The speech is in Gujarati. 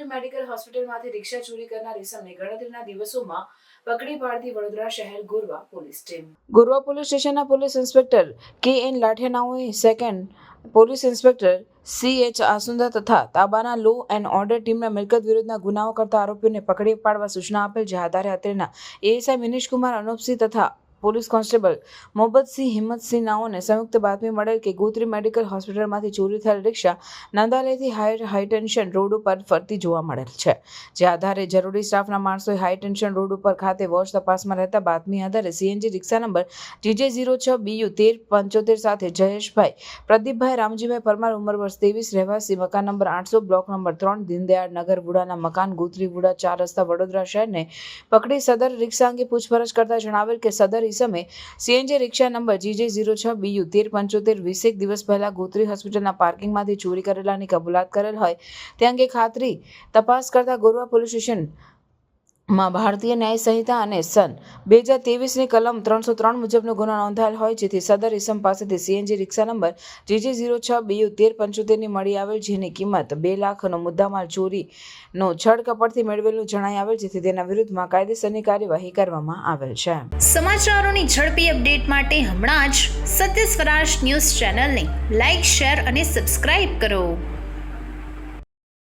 મેડિકલ હોસ્પિટલમાંથી રિક્ષા ચોરી કરનાર ઇસમને ગણતરીના દિવસોમાં પકડી પાડતી વડોદરા શહેર Gorwa police team. Gorwa police સ્ટેશનના police inspector K N લાઠેનાઓએ second police inspector C H Asunda તથા તાબાના લો એન્ડ ઓર્ડર ટીમના મિલકત વિરુદ્ધના ગુનાઓ કરતા આરોપીઓને પકડી પાડવા સૂચના આપેલ જે આધારે અત્રેના એએસઆઈ મિનિશકુમાર અનુપસિંહ તથા પોલીસ કોન્સ્ટેબલ મોહબ્બતસિંહ હિંમતસિંહ નાઓને સંયુક્ત બાતમી મળેલ કે ગોત્રી મેડિકલ હોસ્પિટલમાંથી ચોરી થયેલ રિક્ષા નંદાલેથી હાઈ હાઈ ટેન્શન રોડ ઉપર ફરતી જોવા મળેલ છે. જે આધારે જરૂરી સ્ટાફના માણસોએ હાઈ ટેન્શન રોડ ઉપર ખાતે વોચ તપાસમાં રહેતા બાતમી આધારે CNG rickshaw number GJ zero છ બીયુ તેર પંચોતેર સાથે જયેશભાઈ, પ્રદીપભાઈ રામજીભાઈ પરમાર ઉંમર વર્ષ ત્રેવીસ, રહેવાસી મકાન નંબર આઠસો, બ્લોક નંબર ત્રણ, દીનદયાળ નગર, વુડાના મકાન, ગોત્રી, વુડા ચાર રસ્તા, વડોદરા શહેરને પકડી સદર રિક્ષા અંગે પૂછપરછ કરતા જણાવેલ કે સદર ઈસમે CNG rickshaw number GJ zero છ બીયુ તેર પંચોતેર વીસેક દિવસ પહેલા ગોત્રી હોસ્પિટલના પાર્કિંગમાંથી ચોરી કરેલાની કબૂલાત કરેલ હોય. તે અંગે ખાતરી તપાસ કરતા ગોરવા પોલીસ સ્ટેશન માં ભારતીય ન્યાય સંહિતા અને સન બે હજાર ત્રેવીસની કલમ ત્રણસો ત્રણ મુજબનો ગુનો નોંધાયેલ હોય, જેથી સદર ઇસમ પાસેથી CNG rickshaw number J zero છ બીયુ તેર પંચોતેરની મળી આવેલ, જેની કિંમત બે લાખનો મુદ્દામાલ ચોરીનો છળ કપડથી મેળવેલું જણાઈ આવેલ, જેથી તેના વિરુદ્ધમાં કાયદેસરની કાર્યવાહી કરવામાં આવેલ છે. સમાચારોની ઝડપી અપડેટ માટે હમણાં જ સત્ય સ્વરાજ ન્યૂઝ ચેનલને લાઇક શેર અને સબસ્ક્રાઇબ કરો.